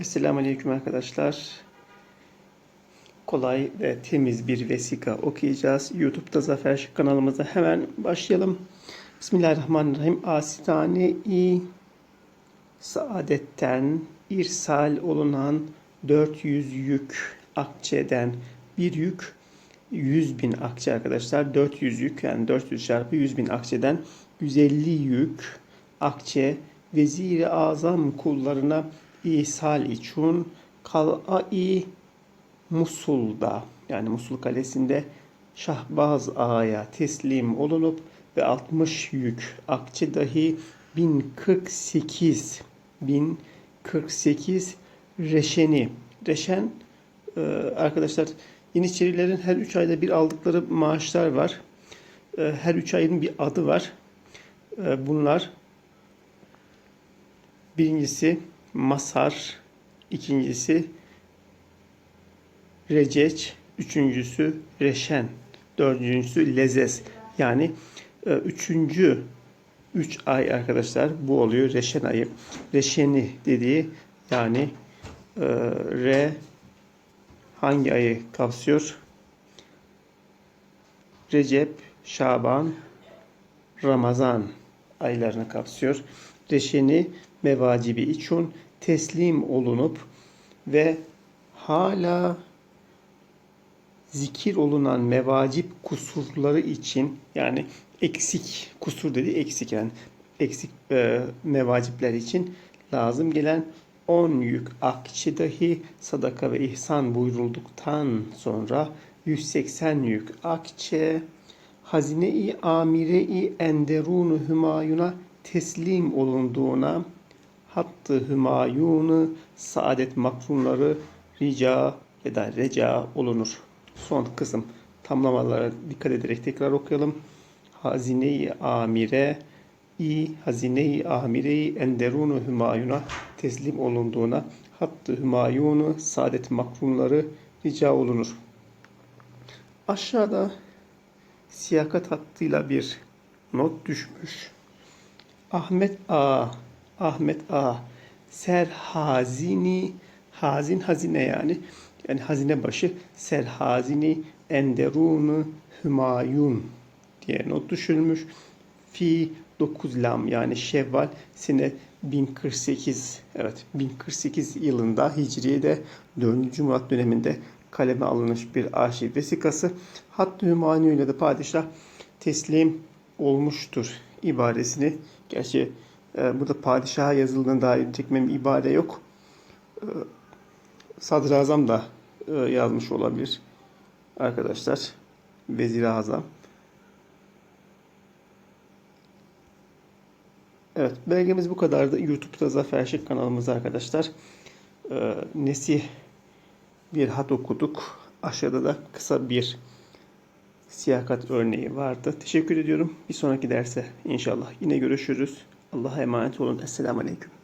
Esselamu Aleyküm arkadaşlar. Kolay ve temiz bir vesika okuyacağız. YouTube'da Zafer Şık kanalımıza hemen başlayalım. Bismillahirrahmanirrahim. Asitane-i Saadet'ten irsal olunan 400 yük akçeden bir yük 100 bin akçe arkadaşlar. 400 yük yani 400 çarpı 100 bin akçeden 150 yük akçe vezir-i azam kullarına ishal için kal'a-i Musul'da yani Musul kalesinde Şahbaz Ağa'ya teslim olunup ve 60 yük akçe dahi 1048 1048 reşeni reşen e, arkadaşlar Yeniçerilerin her 3 ayda bir aldıkları maaşlar var. E, her 3 ayın bir adı var. E, bunlar birincisi Masar, ikincisi Receç, üçüncüsü Reşen, dördüncüsü Lezes. Yani e, üçüncü üç ay arkadaşlar bu oluyor Reşen ayı. Reşeni dediği yani e, Re hangi ayı kapsıyor? Recep, Şaban, Ramazan aylarını kapsıyor. Reşeni mevacibi için teslim olunup ve hala zikir olunan mevacip kusurları için yani eksik kusur dedi eksik yani eksik e, mevacipler için lazım gelen 10 yük akçe dahi sadaka ve ihsan buyurulduktan sonra 180 yük akçe hazine-i amire-i enderunu hümayuna teslim olunduğuna hattı hümayunu saadet makrunları rica ya da reca olunur. Son kısım tamlamalara dikkat ederek tekrar okuyalım. Hazine-i amire i hazine-i amire-i enderunu hümayuna teslim olunduğuna hattı hümayunu saadet makrunları rica olunur. Aşağıda siyakat hattıyla bir not düşmüş. Ahmet A. Ahmet A. Serhazini hazin hazine yani yani hazine başı Serhazini Enderunu Hümayun diye not düşülmüş. Fi 9 lam yani Şevval sene 1048 evet 1048 yılında Hicriye'de 4. Murat döneminde kaleme alınmış bir arşiv vesikası. Hattı Hümayun ile de padişah teslim olmuştur ibaresini. Gerçi burada padişaha yazıldığına dair tekmem ibare yok. E, Sadrazam da e, yazmış olabilir arkadaşlar. Vezir-i Azam. Evet belgemiz bu kadardı. YouTube'da Zafer Şık kanalımızda arkadaşlar. E, Nesih bir hat okuduk. Aşağıda da kısa bir siyakat örneği vardı. Teşekkür ediyorum. Bir sonraki derse inşallah yine görüşürüz. Allah'a emanet olun. Esselamu Aleyküm.